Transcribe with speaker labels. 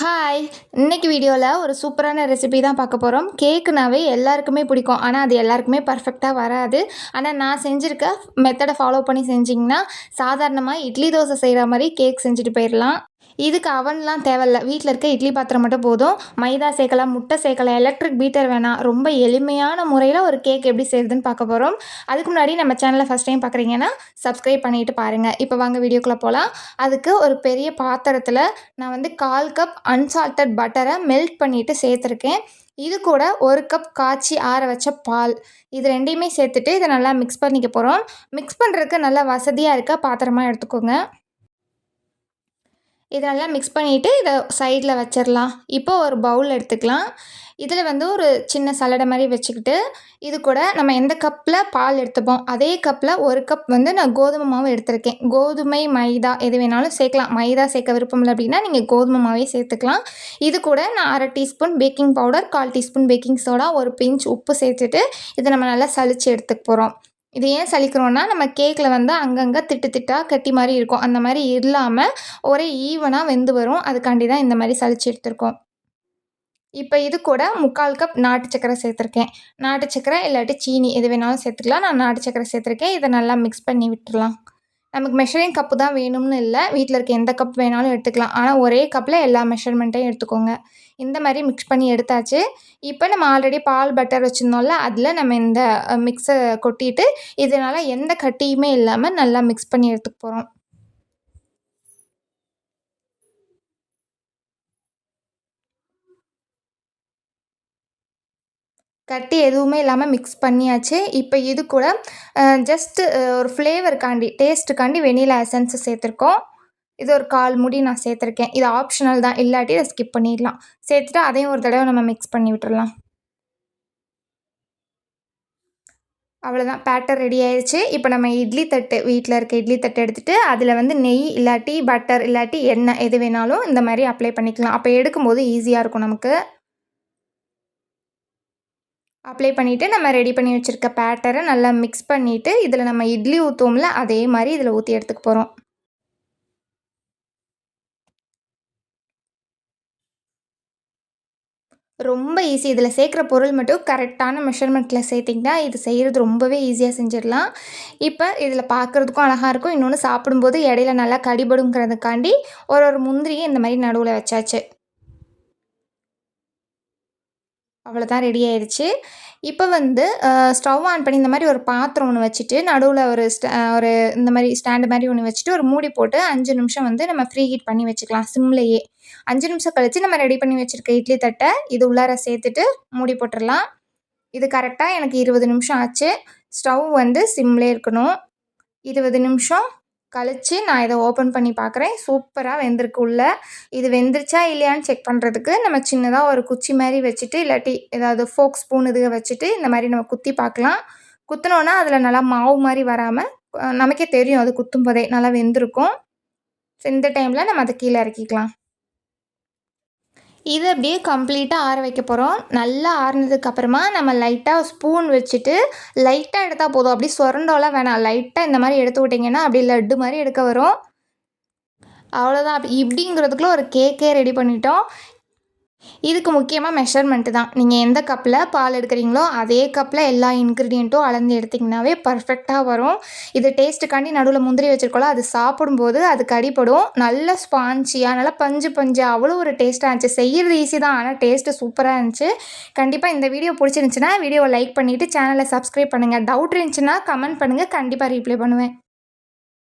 Speaker 1: Hi இன்னைக்கு வீடியோவில் ஒரு சூப்பரான ரெசிபி தான் பார்க்க போகிறோம் கேக்குனாவே எல்லாருக்குமே பிடிக்கும். ஆனால் அது எல்லாருக்குமே பர்ஃபெக்டாக வராது. ஆனால் நான் செஞ்சுருக்க மெத்தடை ஃபாலோ பண்ணி செஞ்சிங்கன்னா சாதாரணமாக இட்லி தோசை செய்கிற மாதிரி கேக் செஞ்சுட்டு போயிடலாம் இதுக்கு அவன்லாம் தேவையில்ல. வீட்டில் இருக்க இட்லி பாத்திரம் மட்டும் போதும். மைதா சேர்க்கலாம் முட்டை சேர்க்கலாம் எலக்ட்ரிக் பீட்டர் வேணாம். ரொம்ப எளிமையான முறையில் ஒரு கேக் எப்படி செய்யுதுன்னு பார்க்க போகிறோம் அதுக்கு முன்னாடி நம்ம சேனலை ஃபஸ்ட் டைம் பார்க்குறீங்கன்னா சப்ஸ்கிரைப் பண்ணிட்டு பாருங்கள் இப்போ வாங்க வீடியோக்குள்ளே போகலாம். அதுக்கு ஒரு பெரிய பாத்திரத்தில் நான் வந்து கால் கப் அன்சால்டட் பட்டரை மெல்ட் பண்ணிவிட்டு சேர்த்துருக்கேன். இது கூட ஒரு கப் காய்ச்சி ஆற வச்ச பால். இது ரெண்டையுமே சேர்த்துட்டு இதை நல்லா மிக்ஸ் பண்ணிக்க போகிறோம் மிக்ஸ் பண்ணுறதுக்கு நல்லா வசதியாக இருக்க பாத்திரமாக எடுத்துக்கோங்க. இதை நல்லா மிக்ஸ் பண்ணிவிட்டு இதை சைடில் வச்சிடலாம் இப்போ ஒரு பவுல் எடுத்துக்கலாம். இதில் வந்து ஒரு சின்ன சலடை மாதிரி வச்சுக்கிட்டு இது கூட நம்ம எந்த கப்பில் பால் எடுத்துப்போம் அதே கப்பில் ஒரு கப் வந்து நான் கோதுமை மாவு எடுத்திருக்கேன். கோதுமை மைதா எது வேணாலும் சேர்க்கலாம். மைதா சேர்க்க விருப்பம் இல்லை அப்படின்னா நீங்கள் கோதுமை மாவே சேர்த்துக்கலாம். இது கூட நான் அரை டீஸ்பூன் பேக்கிங் பவுடர் கால் டீஸ்பூன் பேக்கிங் சோடா ஒரு பிஞ்ச் உப்பு சேர்த்துட்டு இதை நம்ம நல்லா சளிச்சு எடுத்துக்க போகிறோம் இது ஏன் சலிக்கிறோன்னா நம்ம கேக்கில் வந்து அங்கங்கே திட்டு திட்டாக கட்டி மாதிரி இருக்கும். அந்த மாதிரி இல்லாமல் ஒரே ஈவனாக வெந்து வரும். அதுக்காண்டி தான் இந்த மாதிரி சளிச்சு எடுத்துருக்கோம். இப்போ இது கூட முக்கால் கப் நாட்டு சக்கரை சேர்த்துருக்கேன். நாட்டு சக்கரை இல்லாட்டி சீனி எது வேணாலும் சேர்த்துக்கலாம். நான் நாட்டு சக்கரை சேர்த்துருக்கேன். இதை நல்லா மிக்ஸ் பண்ணி விட்டுடலாம். நமக்கு மெஷரிங் கப்பு தான் வேணும்னு இல்லை. வீட்டில் இருக்க எந்த கப் வேணாலும் எடுத்துக்கலாம். ஆனால் ஒரே கப்பில் எல்லா மெஷர்மெண்ட்டையும் எடுத்துக்கோங்க. இந்த மாதிரி மிக்ஸ் பண்ணி எடுத்தாச்சு. இப்போ நம்ம ஆல்ரெடி பால் பட்டர் வச்சுருந்தோம்ல அதில் நம்ம இந்த மிக்ஸை கொட்டிட்டு இதனால் எந்த கட்டியுமே இல்லாமல் நல்லா மிக்ஸ் பண்ணி எடுத்துக்க போகிறோம் கட்டி எதுவுமே இல்லாமல் மிக்ஸ் பண்ணியாச்சு. இப்போ இது கூட ஜஸ்ட்டு ஒரு ஃப்ளேவருக்காண்டி டேஸ்ட்டுக்காண்டி வெனிலா எசன்ஸை சேர்த்துருக்கோம். இது ஒரு கால் முடி நான் சேர்த்துருக்கேன். இது ஆப்ஷனல் தான். இல்லாட்டி இதை ஸ்கிப் பண்ணிடலாம். சேர்த்துட்டு அதையும் ஒரு தடவை நம்ம மிக்ஸ் பண்ணி விட்டுடலாம் அவ்வளோதான் பேட்டர் ரெடி ஆயிடுச்சு இப்போ நம்ம இட்லி தட்டு வீட்டில் இருக்க இட்லி தட்டு எடுத்துகிட்டு அதில் வந்து நெய் இல்லாட்டி பட்டர் இல்லாட்டி எண்ணெய் எது வேணாலும் இந்த மாதிரி அப்ளை பண்ணிக்கலாம். அப்போ எடுக்கும்போது ஈஸியாக இருக்கும் நமக்கு. அப்ளை பண்ணிவிட்டு நம்ம ரெடி பண்ணி வச்சுருக்க பேட்டரை நல்லா மிக்ஸ் பண்ணிவிட்டு இதில் நம்ம இட்லி ஊற்றுவோம்ல அதே மாதிரி இதில் ஊற்றி எடுத்துக்க போகிறோம் ரொம்ப ஈஸி இதில் சேர்க்குற பொருள் மட்டும் கரெக்டான மெஷர்மெண்ட்டில் சேர்த்திங்கன்னா இது செய்கிறது ரொம்பவே ஈஸியாக செஞ்சிடலாம். இப்போ இதில் பார்க்குறதுக்கும் அழகாக இருக்கும். இன்னொன்று சாப்பிடும்போது இடையில நல்லா கடிபடுங்கிறதுக்காண்டி ஒரு ஒரு முந்திரியை இந்த மாதிரி நடுவில் வச்சாச்சு. அவ்வளோதான் ரெடி ஆயிடுச்சு இப்போ வந்து ஸ்டவ் ஆன் பண்ணி இந்த மாதிரி ஒரு பாத்திரம் ஒன்று வச்சுட்டு நடுவில் ஒரு ஸ்டா ஒரு இந்த மாதிரி ஸ்டாண்டு மாதிரி ஒன்று வச்சுட்டு ஒரு மூடி போட்டு அஞ்சு நிமிஷம் வந்து நம்ம ஃப்ரீ ஹீட் பண்ணி வச்சுக்கலாம் சிம்லேயே அஞ்சு நிமிஷம் கழித்து நம்ம ரெடி பண்ணி வச்சுருக்க இட்லி தட்டை இது உள்ளார சேர்த்துட்டு மூடி போட்டுடலாம். இது கரெக்டாக எனக்கு இருபது நிமிஷம் ஆச்சு. ஸ்டவ் வந்து சிம்லே இருக்கணும். இருபது நிமிஷம் கழித்து நான் இதை ஓப்பன் பண்ணி பார்க்குறேன். சூப்பராக வெந்திருக்கு உள்ளே. இது வெந்துருச்சா இல்லையான்னு செக் பண்ணுறதுக்கு நம்ம சின்னதாக ஒரு குச்சி மாதிரி வச்சுட்டு இல்லாட்டி ஏதாவது ஃபோக் ஸ்பூன் இதுக வச்சுட்டு இந்த மாதிரி நம்ம குத்தி பார்க்கலாம். குத்தினோன்னா அதில் நல்லா மாவு மாதிரி வராமல் நமக்கே தெரியும் அது குத்தும் போதே நல்லா வெந்திருக்கும். ஸோ இந்த டைமில் நம்ம அதை கீழே இறக்கிக்கலாம். இதை அப்படியே கம்ப்ளீட்டாக ஆற வைக்க போகிறோம் நல்லா ஆறினதுக்கப்புறமா நம்ம லைட்டாக ஸ்பூன் வச்சுட்டு லைட்டாக எடுத்தால் போதும். அப்படி சுரண்டோலாம் வேணாம். லைட்டாக இந்த மாதிரி எடுத்து விட்டிங்கன்னா அப்படி லட்டு மாதிரி எடுக்க வரும். அவ்வளோதான் அப்படி இப்படிங்கிறதுக்குள்ள ஒரு கேக்கே ரெடி பண்ணிட்டோம். இதுக்கு முக்கியமாக மெஷர்மெண்ட்டு தான். நீங்கள் எந்த கப்பில் பால் எடுக்கிறீங்களோ அதே கப்பில் எல்லா இன்க்ரீடியண்ட்டும் அளந்து எடுத்திங்கனாவே பர்ஃபெக்டாக வரும். இது டேஸ்ட்டுக்காண்டி நடுவில் முந்திரி வச்சுருக்கோம்ல அது சாப்பிடும்போது அது கடிப்படும் நல்ல ஸ்பான்ச்சியாக நல்லா பஞ்சு பஞ்சு அவ்வளோ ஒரு டேஸ்ட்டாக இருந்துச்சு. செய்கிறது ஈஸி தான் ஆனால் டேஸ்ட்டு சூப்பராக இருந்துச்சு. கண்டிப்பாக இந்த வீடியோ பிடிச்சிருந்துச்சின்னா வீடியோவை லைக் பண்ணிவிட்டு சேனலை சப்ஸ்கிரைப் பண்ணுங்கள் டவுட் இருந்துச்சுன்னா கமெண்ட் பண்ணுங்கள் கண்டிப்பாக ரீப்ளை பண்ணுவேன்.